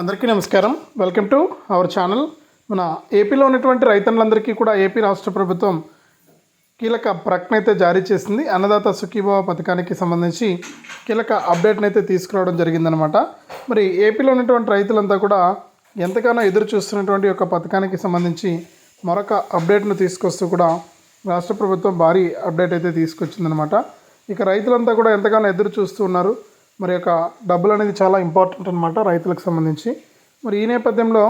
అందరికీ నమస్కారం. Welcome to our channel మన ఏపీలో ఉన్నటువంటి రైతన్నులందరికీ కూడా ఏపీ రాష్ట్ర ప్రభుత్వం కీలక ప్రకటన అయితే జారీ చేసింది. అన్నదాత సుఖీభావ పథకానికి సంబంధించి కీలక అప్డేట్ని అయితే తీసుకురావడం జరిగిందనమాట మరి ఏపీలో ఉన్నటువంటి రైతులంతా కూడా ఎంతగానో ఎదురు చూస్తున్నటువంటి ఒక పథకానికి సంబంధించి మరొక అప్డేట్ను తీసుకొస్తూ కూడా రాష్ట్ర ప్రభుత్వం భారీ అప్డేట్ అయితే తీసుకొచ్చిందనమాట ఇక రైతులంతా కూడా ఎంతగానో ఎదురు చూస్తూ ఉన్నారు. మరి యొక్క డబ్బులు అనేది చాలా ఇంపార్టెంట్ అనమాట రైతులకు సంబంధించి. మరి ఈ నేపథ్యంలో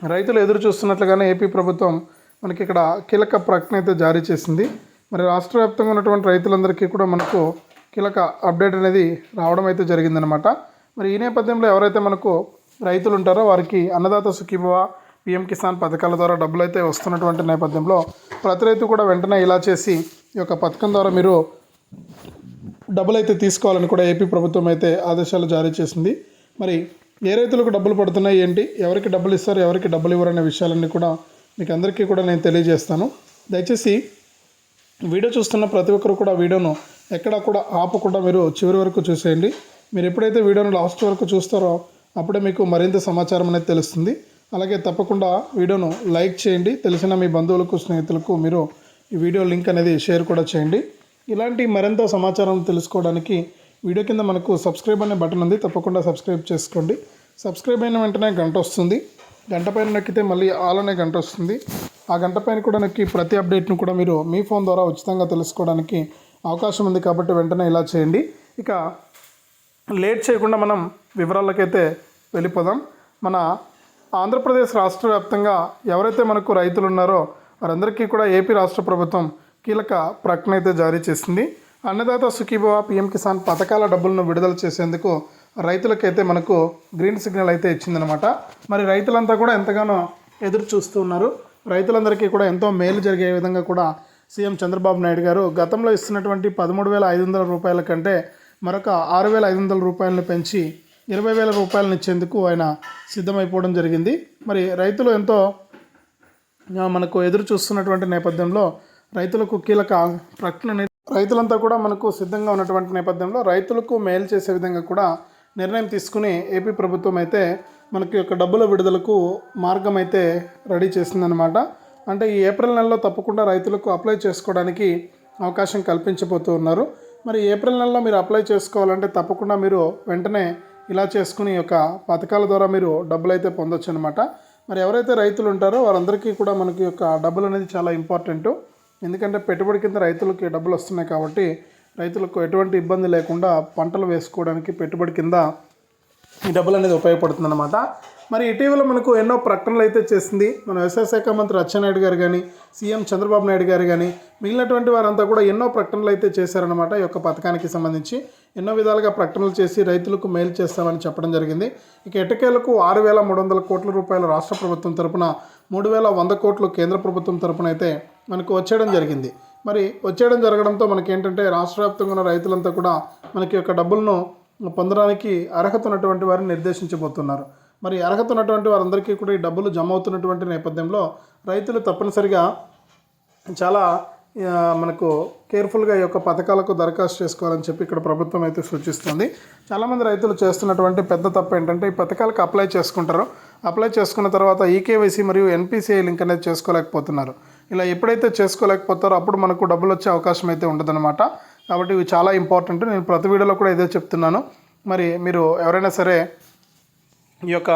రైతులు ఎదురు చూస్తున్నట్లుగానే ఏపీ ప్రభుత్వం మనకి ఇక్కడ కీలక ప్రకటన అయితే జారీ చేసింది. మరి రాష్ట్ర వ్యాప్తంగా ఉన్నటువంటి రైతులందరికీ కూడా మనకు కీలక అప్డేట్ అనేది రావడం అయితే జరిగిందనమాట మరి ఈ నేపథ్యంలో ఎవరైతే మనకు రైతులు ఉంటారో వారికి అన్నదాత సుఖీభవ పిఎం కిసాన్ పథకాల ద్వారా డబ్బులు అయితే వస్తున్నటువంటి నేపథ్యంలో ప్రతి రైతు కూడా వెంటనే ఇలా చేసి ఈ యొక్క పథకం ద్వారా మీరు డబ్బులు అయితే తీసుకోవాలని కూడా ఏపీ ప్రభుత్వం అయితే ఆదేశాలు జారీ చేసింది. మరి ఏ రైతులకు డబ్బులు పడుతున్నాయి ఏంటి ఎవరికి డబ్బులు ఇస్తారు ఎవరికి డబ్బులు ఇవ్వరు అనే విషయాలన్నీ కూడా మీకు అందరికీ కూడా నేను తెలియజేస్తాను. దయచేసి వీడియో చూస్తున్న ప్రతి ఒక్కరు కూడా వీడియోను ఎక్కడా కూడా ఆపకుండా మీరు చివరి వరకు చూసేయండి. మీరు ఎప్పుడైతే వీడియోను లాస్ట్ వరకు చూస్తారో అప్పుడే మీకు మరింత సమాచారం అనేది తెలుస్తుంది. అలాగే తప్పకుండా వీడియోను లైక్ చేయండి. తెలిసిన మీ బంధువులకు స్నేహితులకు మీరు ఈ వీడియో లింక్ అనేది షేర్ కూడా చేయండి. ఇలాంటి మరింత సమాచారం తెలుసుకోవడానికి వీడియో కింద మనకు సబ్స్క్రైబ్ అనే బటన్ ఉంది. తప్పకుండా సబ్స్క్రైబ్ చేసుకోండి. సబ్స్క్రైబ్ అయిన వెంటనే గంట వస్తుంది. గంట పైన నొక్కితే మళ్ళీ ఆల్ అనే గంట వస్తుంది. ఆ గంట పైన కూడా నొక్కి ప్రతి అప్డేట్ను కూడా మీరు మీ ఫోన్ ద్వారా ఉచితంగా తెలుసుకోవడానికి అవకాశం ఉంది కాబట్టి వెంటనే ఇలా చేయండి. ఇక లేట్ చేయకుండా మనం వివరాలకైతే వెళ్ళిపోదాం. మన ఆంధ్రప్రదేశ్ రాష్ట్ర వ్యాప్తంగా ఎవరైతే మనకు రైతులు ఉన్నారో వారందరికీ కూడా ఏపీ రాష్ట్ర ప్రభుత్వం కీలక ప్రకటన అయితే జారీ చేసింది. అన్నదాత సుఖీభవ పిఎం కిసాన్ పథకాల డబ్బులను విడుదల చేసేందుకు రైతులకైతే మనకు గ్రీన్ సిగ్నల్ అయితే ఇచ్చిందనమాట మరి రైతులంతా కూడా ఎంతగానో ఎదురు చూస్తూ ఉన్నారు. రైతులందరికీ కూడా ఎంతో మేలు జరిగే విధంగా కూడా సీఎం చంద్రబాబు నాయుడు గారు గతంలో ఇస్తున్నటువంటి పదమూడు వేల ఐదు వందల రూపాయల కంటే మరొక ఆరు వేల ఐదు వందల రూపాయలను పెంచి ఇరవై వేల రూపాయలను ఇచ్చేందుకు ఆయన సిద్ధమైపోవడం జరిగింది. మరి రైతులు ఎంతో మనకు ఎదురు చూస్తున్నటువంటి నేపథ్యంలో రైతులకు కీలక ప్రకటన రైతులంతా కూడా మనకు సిద్ధంగా ఉన్నటువంటి నేపథ్యంలో రైతులకు మేలు చేసే విధంగా కూడా నిర్ణయం తీసుకుని ఏపీ ప్రభుత్వం అయితే మనకి యొక్క డబ్బుల విడుదలకు మార్గం అయితే రెడీ చేసిందనమాట అంటే ఈ ఏప్రిల్ నెలలో తప్పకుండా రైతులకు అప్లై చేసుకోవడానికి అవకాశం కల్పించబోతూ ఉన్నారు. మరి ఏప్రిల్ నెలలో మీరు అప్లై చేసుకోవాలంటే తప్పకుండా మీరు వెంటనే ఇలా చేసుకుని యొక్క పథకాల ద్వారా మీరు డబ్బులు అయితే పొందొచ్చు అనమాట మరి ఎవరైతే రైతులు ఉంటారో వారందరికీ కూడా మనకి యొక్క డబ్బులు అనేది చాలా ఇంపార్టెంట్. ఎందుకంటే పెట్టుబడి కింద రైతులకి డబ్బులు వస్తున్నాయి కాబట్టి రైతులకు ఎటువంటి ఇబ్బంది లేకుండా పంటలు వేసుకోవడానికి పెట్టుబడి కింద ఈ డబ్బులు అనేది ఉపయోగపడుతుంది అనమాట మరి ఇటీవల మనకు ఎన్నో ప్రకటనలు అయితే చేసింది. మన వ్యవసాయ శాఖ మంత్రి అచ్చెన్నాయుడు గారు కానీ సీఎం చంద్రబాబు నాయుడు గారు కానీ మిగిలినటువంటి వారంతా కూడా ఎన్నో ప్రకటనలు అయితే చేశారనమాట ఈ యొక్క పథకానికి సంబంధించి. ఎన్నో విధాలుగా ప్రకటనలు చేసి రైతులకు మేలు చేస్తామని చెప్పడం జరిగింది. ఇక ఎటకేలకు ఆరు వేల మూడు వందల కోట్ల రూపాయలు రాష్ట్ర ప్రభుత్వం తరపున మూడు వేల వంద కోట్లు కేంద్ర ప్రభుత్వం తరపున అయితే మనకు వచ్చేయడం జరిగింది. మరి వచ్చేయడం జరగడంతో మనకి ఏంటంటే రాష్ట్ర వ్యాప్తంగా ఉన్న రైతులంతా కూడా మనకి యొక్క డబ్బులను పొందడానికి అర్హత ఉన్నటువంటి వారిని నిర్దేశించబోతున్నారు. మరి అర్హత ఉన్నటువంటి వారందరికీ కూడా ఈ డబ్బులు జమ అవుతున్నటువంటి నేపథ్యంలో రైతులు తప్పనిసరిగా చాలా మనకు కేర్ఫుల్గా ఈ యొక్క పథకాలకు దరఖాస్తు చేసుకోవాలని చెప్పి ఇక్కడ ప్రభుత్వం అయితే సూచిస్తుంది. చాలామంది రైతులు చేస్తున్నటువంటి పెద్ద తప్పు ఏంటంటే ఈ పథకాలకు అప్లై చేసుకుంటారు. అప్లై చేసుకున్న తర్వాత ఈకేవైసీ మరియు ఎన్పిసిఐ లింక్ అనేది చేసుకోలేకపోతున్నారు. ఇలా ఎప్పుడైతే చేసుకోలేకపోతారో అప్పుడు మనకు డబ్బులు వచ్చే అవకాశం అయితే ఉండదన్నమాట. కాబట్టి ఇవి చాలా ఇంపార్టెంట్. నేను ప్రతి వీడియోలో కూడా ఇదే చెప్తున్నాను. మరి మీరు ఎవరైనా సరే ఈ యొక్క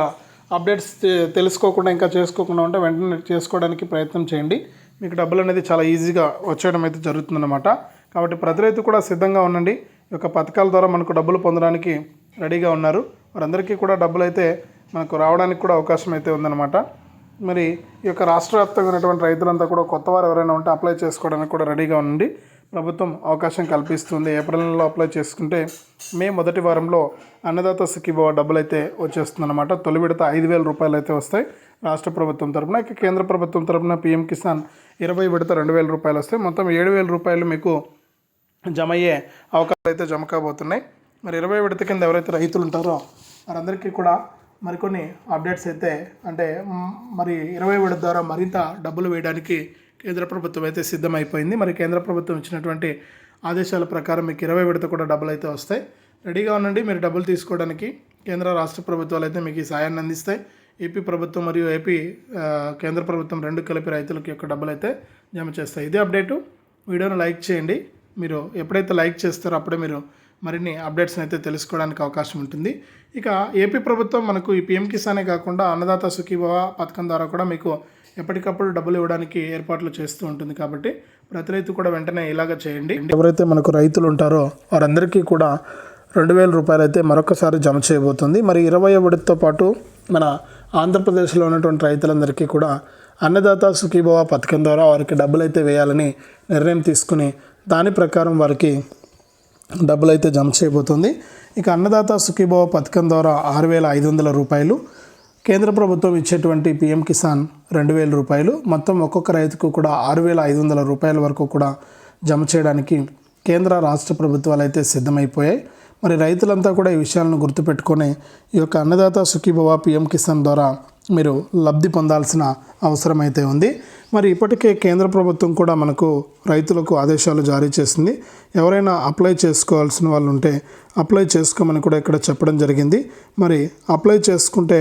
అప్డేట్స్ తె- తెలుసుకోకుండా ఇంకా చేసుకోకుండా ఉంటే వెంటనే చేసుకోవడానికి ప్రయత్నం చేయండి. మీకు డబ్బులు అనేది చాలా ఈజీగా వచ్చేయడం అయితే జరుగుతుందన్నమాట. కాబట్టి ప్రతి రైతు కూడా సిద్ధంగా ఉండండి. ఈ యొక్క పథకాల ద్వారా మనకు డబ్బులు పొందడానికి రెడీగా ఉన్నారు. వారందరికీ కూడా డబ్బులు అయితే మనకు రావడానికి కూడా అవకాశం అయితే ఉందన్నమాట. మరి ఈ యొక్క రాష్ట్ర వ్యాప్తంగా ఉన్నటువంటి రైతులంతా కూడా కొత్త వారు ఎవరైనా ఉంటే అప్లై చేసుకోవడానికి కూడా రెడీగా ఉండి ప్రభుత్వం అవకాశం కల్పిస్తుంది. ఏప్రిల్ నెలలో అప్లై చేసుకుంటే మే మొదటి వారంలో అన్నదాత సుఖీభవ డబ్బులు అయితే వచ్చేస్తుందన్నమాట. తొలి విడత ఐదు వేల రూపాయలు అయితే వస్తాయి. రాష్ట్ర ప్రభుత్వం తరపున ఇక కేంద్ర ప్రభుత్వం తరపున పీఎం కిసాన్ ఇరవై విడత రెండు వేల రూపాయలు వస్తాయి. మొత్తం ఏడు వేల రూపాయలు మీకు జమ అయ్యే అవకాశాలు అయితే జమ కాబోతున్నాయి. మరి ఇరవై విడత కింద ఎవరైతే రైతులు ఉంటారో వారందరికీ కూడా మరికొన్ని అప్డేట్స్ అయితే అంటే మరి ఇరవై విడత ద్వారా మరింత డబ్బులు వేయడానికి కేంద్ర ప్రభుత్వం అయితే సిద్ధమైపోయింది. మరి కేంద్ర ప్రభుత్వం ఇచ్చినటువంటి ఆదేశాల ప్రకారం మీకు ఇరవై విడత కూడా డబ్బులు అయితే వస్తాయి. రెడీగా ఉండండి. మీరు డబ్బులు తీసుకోవడానికి కేంద్ర రాష్ట్ర ప్రభుత్వాలు అయితే మీకు ఈ సాయాన్ని అందిస్తాయి. ఏపీ ప్రభుత్వం మరియు ఏపీ కేంద్ర ప్రభుత్వం రెండు కలిపి రైతులకు యొక్క డబ్బులు అయితే జమ చేస్తాయి. ఇదే అప్డేటు వీడియోను లైక్ చేయండి. మీరు ఎప్పుడైతే లైక్ చేస్తారో అప్పుడే మీరు మరిన్ని అప్డేట్స్ని అయితే తెలుసుకోవడానికి అవకాశం ఉంటుంది. ఇక ఏపీ ప్రభుత్వం మనకు ఈ పిఎం కిసానే కాకుండా అన్నదాత సుఖీభవ పథకం ద్వారా కూడా మీకు ఎప్పటికప్పుడు డబ్బులు ఇవ్వడానికి ఏర్పాట్లు చేస్తూ ఉంటుంది కాబట్టి ప్రతి రైతు కూడా వెంటనే ఇలాగ చేయండి. ఎవరైతే మనకు రైతులు ఉంటారో వారందరికీ కూడా రెండు వేల రూపాయలు అయితే మరొకసారి జమ చేయబోతుంది. మరి ఇరవై విడతతో పాటు మన ఆంధ్రప్రదేశ్లో ఉన్నటువంటి రైతులందరికీ కూడా అన్నదాత సుఖీభవ పథకం ద్వారా వారికి డబ్బులు అయితే వేయాలని నిర్ణయం తీసుకుని దాని ప్రకారం వారికి డబ్బులు అయితే జమ చేయబోతుంది. ఇక అన్నదాత సుఖీభవ పథకం ద్వారా ఆరు వేల ఐదు వందల రూపాయలు కేంద్ర ప్రభుత్వం ఇచ్చేటువంటి పిఎం కిసాన్ రెండు వేల రూపాయలు మొత్తం ఒక్కొక్క రైతుకు కూడా ఆరు వేల ఐదు వందల రూపాయల వరకు కూడా జమ చేయడానికి కేంద్ర రాష్ట్ర ప్రభుత్వాలు అయితే సిద్ధమైపోయాయి. మరి రైతులంతా కూడా ఈ విషయాలను గుర్తుపెట్టుకొని ఈ యొక్క అన్నదాత సుఖీభవ పిఎం కిసాన్ ద్వారా మీరు లబ్ధి పొందాల్సిన అవసరం అయితే ఉంది. మరి ఇప్పటికే కేంద్ర ప్రభుత్వం కూడా మనకు రైతులకు ఆదేశాలు జారీ చేసింది. ఎవరైనా అప్లై చేసుకోవాల్సిన వాళ్ళు ఉంటే అప్లై చేసుకోమని కూడా ఇక్కడ చెప్పడం జరిగింది. మరి అప్లై చేసుకుంటే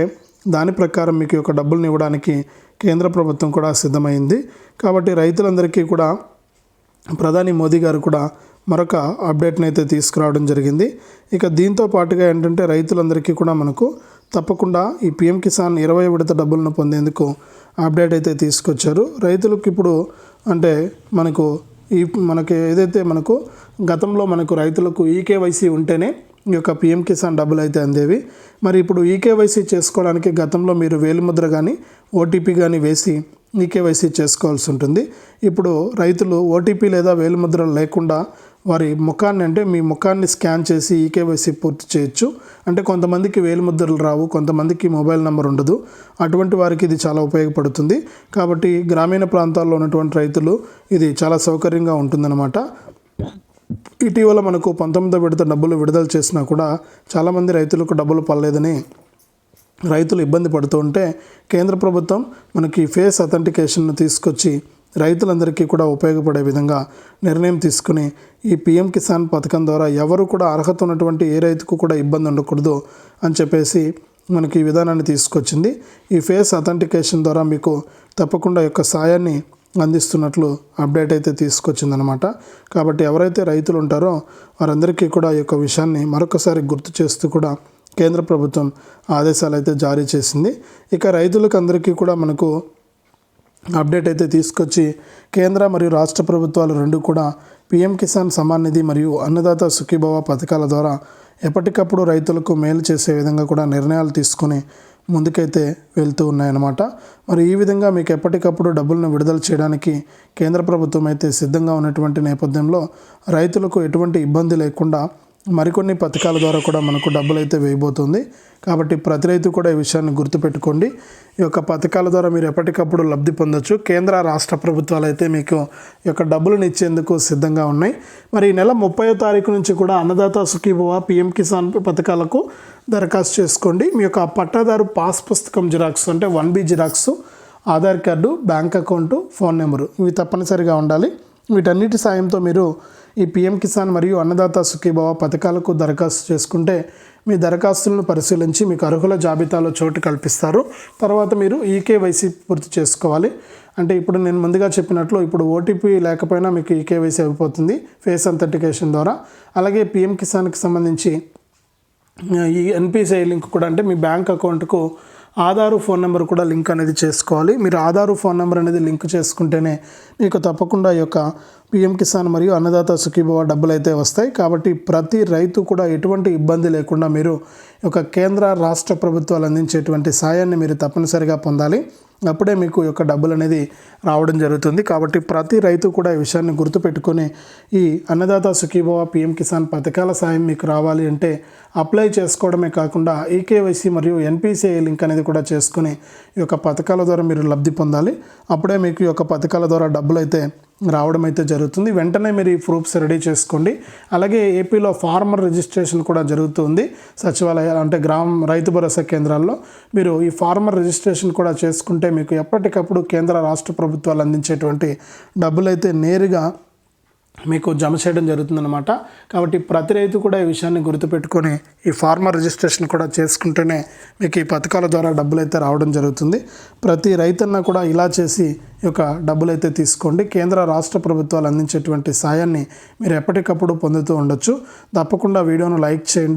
దాని ప్రకారం మీకు ఒక యొక్క డబ్బులను ఇవ్వడానికి కేంద్ర ప్రభుత్వం కూడా సిద్ధమైంది. కాబట్టి రైతులందరికీ కూడా ప్రధాని మోదీ గారు కూడా మరొక అప్డేట్ని అయితే తీసుకురావడం జరిగింది. ఇక దీంతో పాటుగా ఏంటంటే రైతులందరికీ కూడా మనకు తప్పకుండా ఈ పిఎం కిసాన్ ఇరవై విడత డబ్బులను పొందేందుకు అప్డేట్ అయితే తీసుకొచ్చారు. రైతులకు ఇప్పుడు అంటే మనకు ఈ మనకి ఏదైతే మనకు గతంలో మనకు రైతులకు ఈకేవైసీ ఉంటేనే ఈ యొక్క పిఎం కిసాన్ డబ్బులు అయితే అందేవి. మరి ఇప్పుడు ఈకేవైసీ చేసుకోవడానికి గతంలో మీరు వేలిముద్ర కానీ ఓటీపీ కానీ వేసి ఈ కేవైసీ చేసుకోవాల్సి ఉంటుంది. ఇప్పుడు రైతులు ఓటీపీ లేదా వేలిముద్ర లేకుండా వారి ముఖాన్ని అంటే మీ ముఖాన్ని స్కాన్ చేసి ఈకేవైసీ పూర్తి చేయొచ్చు. అంటే కొంతమందికి వేలిముద్రలు రావు కొంతమందికి మొబైల్ నెంబర్ ఉండదు. అటువంటి వారికి ఇది చాలా ఉపయోగపడుతుంది. కాబట్టి గ్రామీణ ప్రాంతాల్లో ఉన్నటువంటి రైతులు ఇది చాలా సౌకర్యంగా ఉంటుందన్నమాట. ఇటీవల మనకు పంతొమ్మిదో విడత డబ్బులు విడుదల చేసినా కూడా చాలామంది రైతులకు డబ్బులు పడలేదని రైతులు ఇబ్బంది పడుతూ ఉంటే కేంద్ర ప్రభుత్వం మనకి ఫేస్ అథెంటికేషన్ను తీసుకొచ్చి రైతులందరికీ కూడా ఉపయోగపడే విధంగా నిర్ణయం తీసుకుని ఈ పిఎం కిసాన్ పథకం ద్వారా ఎవరు కూడా అర్హత ఉన్నటువంటి ఏ రైతుకు కూడా ఇబ్బంది ఉండకూడదు అని చెప్పేసి మనకి ఈ విధానాన్ని తీసుకొచ్చింది. ఈ ఫేస్ అథెంటికేషన్ ద్వారా మీకు తప్పకుండా యొక్క సాయాన్ని అందిస్తున్నట్లు అప్డేట్ అయితే తీసుకొచ్చిందనమాట కాబట్టి ఎవరైతే రైతులు ఉంటారో వారందరికీ కూడా ఈ యొక్క విషయాన్ని మరొకసారి గుర్తు చేస్తూ కూడా కేంద్ర ప్రభుత్వం ఆదేశాలు అయితే జారీ చేసింది. ఇక రైతులకు అందరికీ కూడా మనకు అప్డేట్ అయితే తీసుకొచ్చి కేంద్ర మరియు రాష్ట్ర ప్రభుత్వాలు రెండు కూడా పిఎం కిసాన్ సమాన్ నిధి మరియు అన్నదాత సుఖీభవ పథకాల ద్వారా ఎప్పటికప్పుడు రైతులకు మేలు చేసే విధంగా కూడా నిర్ణయాలు తీసుకొని ముందుకైతే వెళ్తూ ఉన్నాయన్నమాట. మరి ఈ విధంగా మీకు ఎప్పటికప్పుడు డబ్బులను విడుదల చేయడానికి కేంద్ర ప్రభుత్వం అయితే సిద్ధంగా ఉన్నటువంటి నేపథ్యంలో రైతులకు ఎటువంటి ఇబ్బంది లేకుండా మరికొన్ని పథకాల ద్వారా కూడా మనకు డబ్బులు అయితే వేయబోతుంది. కాబట్టి ప్రతి రైతు కూడా ఈ విషయాన్ని గుర్తుపెట్టుకోండి. ఈ యొక్క పథకాల ద్వారా మీరు ఎప్పటికప్పుడు లబ్ధి పొందొచ్చు. కేంద్ర రాష్ట్ర ప్రభుత్వాలు అయితే మీకు ఈ యొక్క డబ్బులను ఇచ్చేందుకు సిద్ధంగా ఉన్నాయి. మరి ఈ నెల ముప్పై తారీఖు నుంచి కూడా అన్నదాత సుఖీభవ పిఎం కిసాన్ పథకాలకు దరఖాస్తు చేసుకోండి. మీ యొక్క పట్టాదారు పాస్ పుస్తకం జిరాక్స్ అంటే one B xerox Aadhaar card bank account phone number ఇవి తప్పనిసరిగా ఉండాలి. వీటన్నిటి సాయంతో మీరు ఈ పిఎం కిసాన్ మరియు అన్నదాత సుఖీభావ పథకాలకు దరఖాస్తు చేసుకుంటే మీ దరఖాస్తులను పరిశీలించి మీకు అర్హుల జాబితాలో చోటు కల్పిస్తారు. తర్వాత మీరు ఈకేవైసీ పూర్తి చేసుకోవాలి. అంటే ఇప్పుడు నేను ముందుగా చెప్పినట్లు ఇప్పుడు ఓటీపీ లేకపోయినా మీకు ఈకేవైసీ అయిపోతుంది ఫేస్ అథెంటికేషన్ ద్వారా. అలాగే పిఎం కిసాన్కి సంబంధించి ఈ ఎన్పిసిఐ లింక్ కూడా అంటే మీ బ్యాంక్ అకౌంట్కు ఆధారు ఫోన్ నెంబర్ కూడా లింక్ అనేది చేసుకోవాలి. మీరు ఆధారు ఫోన్ నెంబర్ అనేది లింక్ చేసుకుంటేనే మీకు తప్పకుండా ఈ యొక్క పిఎం కిసాన్ మరియు అన్నదాత సుఖీభవ డబ్బులు అయితే వస్తాయి. కాబట్టి ప్రతి రైతు కూడా ఎటువంటి ఇబ్బంది లేకుండా మీరు ఒక కేంద్ర రాష్ట్ర ప్రభుత్వాలు అందించేటువంటి సాయాన్ని మీరు తప్పనిసరిగా పొందాలి. అప్పుడే మీకు యొక్క డబ్బులు అనేది రావడం జరుగుతుంది. కాబట్టి ప్రతి రైతు కూడా ఈ విషయాన్ని గుర్తుపెట్టుకొని ఈ అన్నదాత సుఖీభవ పిఎం కిసాన్ పథకాల సాయం మీకు రావాలి అంటే అప్లై చేసుకోవడమే కాకుండా ఈకేవైసీ మరియు ఎన్పిసిఐ లింక్ అనేది కూడా చేసుకుని ఈ యొక్క పథకాల ద్వారా మీరు లబ్ధి పొందాలి. అప్పుడే మీకు ఈ యొక్క పథకాల ద్వారా డబ్బులు అయితే రావడం అయితే జరుగుతుంది. వెంటనే మీరు ఈ ప్రూఫ్స్ రెడీ చేసుకోండి. అలాగే ఏపీలో ఫార్మర్ రిజిస్ట్రేషన్ కూడా జరుగుతుంది. సచివాలయాలు అంటే గ్రామ రైతు భరోసా కేంద్రాల్లో మీరు ఈ ఫార్మర్ రిజిస్ట్రేషన్ కూడా చేసుకుంటే మీకు ఎప్పటికప్పుడు కేంద్ర రాష్ట్ర ప్రభుత్వాలు అందించేటువంటి డబ్బులైతే నేరుగా మీకు జమ చేయడం జరుగుతుందన్నమాట. కాబట్టి ప్రతి రైతు కూడా ఈ విషయాన్ని గుర్తుపెట్టుకొని ఈ ఫార్మర్ రిజిస్ట్రేషన్ కూడా చేసుకుంటేనే మీకు ఈ పథకాల ద్వారా డబ్బులు అయితే రావడం జరుగుతుంది. ప్రతి రైతన్న కూడా ఇలా చేసి ఈ యొక్క డబ్బులు అయితే తీసుకోండి. కేంద్ర రాష్ట్ర ప్రభుత్వాలు అందించేటువంటి సాయాన్ని మీరు ఎప్పటికప్పుడు పొందుతూ ఉండొచ్చు. తప్పకుండా వీడియోను లైక్ చేయండి.